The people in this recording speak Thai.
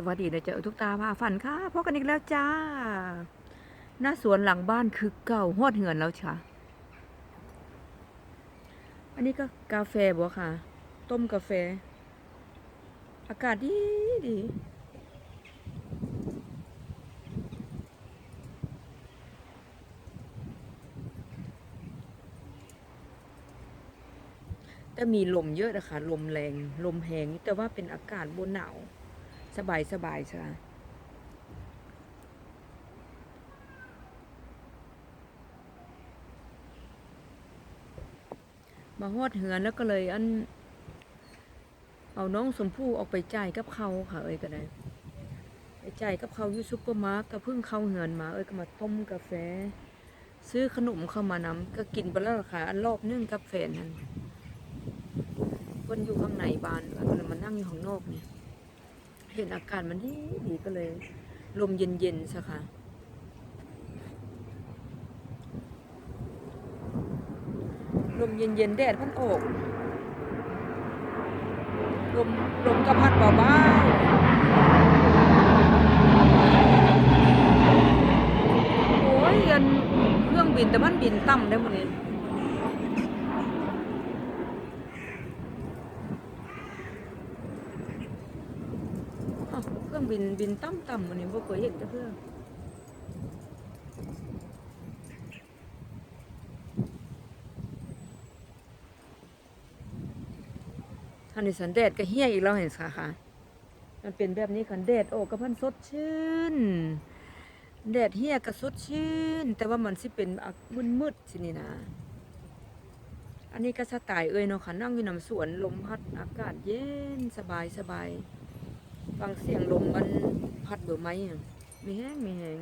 สวัสดีนะเจ้าทุกตาพาฝันค่ะพบกันอีกแล้วจ้า หน้าสวนหลังบ้านคือเก่าหอดเหือนแล้วค่ะ อันนี้ก็กาแฟบ่ค่ะ ต้มกาแฟ อากาศดีดีแต่มีลมเยอะนะคะลมแรง ลมแหงแต่ว่าเป็นอากาศบนหนาว สบายสบายใช่ไหมมาฮอดเหือนแล้วก็เลยอัน เอาน้องสมพู่ออกไปจ่ายกับเขาค่ะเอ้ยก็ได้ไปจ่ายกับเขาอยู่ซุปเปอร์มาร์ทก็เพิ่งเข้าเหือนมา เอ้ยก็มาต้มกาแฟ ซื้อขนมเข้ามานำก็กินไปแล้วล่ะค่ะ อันรอบนึงกับแฟนนั่นเพิ่นอยู่ข้างในบ้านก็เลยมานั่งอยู่ข้างนอกเนี่ย เห็นอากาศมันดีดีก็เลย ลมเย็นๆสะค่ะลมเย็นๆแดดพันออกลมลมกระพัดเบาๆโอ้ยยันเครื่องบินแต่มันบินต่ำได้หมดเลยอ้าวเค รื่องบินบินต่ำต่ำวันนี้บ่เคยเห็นเพื่อทันในสันแดดก็เฮี้ยอีกแล้วเห็นค่ะค่ะมันเป็นแบบนี้คันแดดโอ้กระพันสดชื่นแดดเฮี้ยก็สดชื่น แต่ว่ามันสิเป็นอักมืดๆสินี่นะ อันนี้ก็สไตล์เอ้ยเนาะค่ะนั่งอยู่นำสวนลมพัดอากาศเย็นสบายสบาย ฟังเสียงลมมันพัดเบอร์ไหมมีแห้งมีแห้ง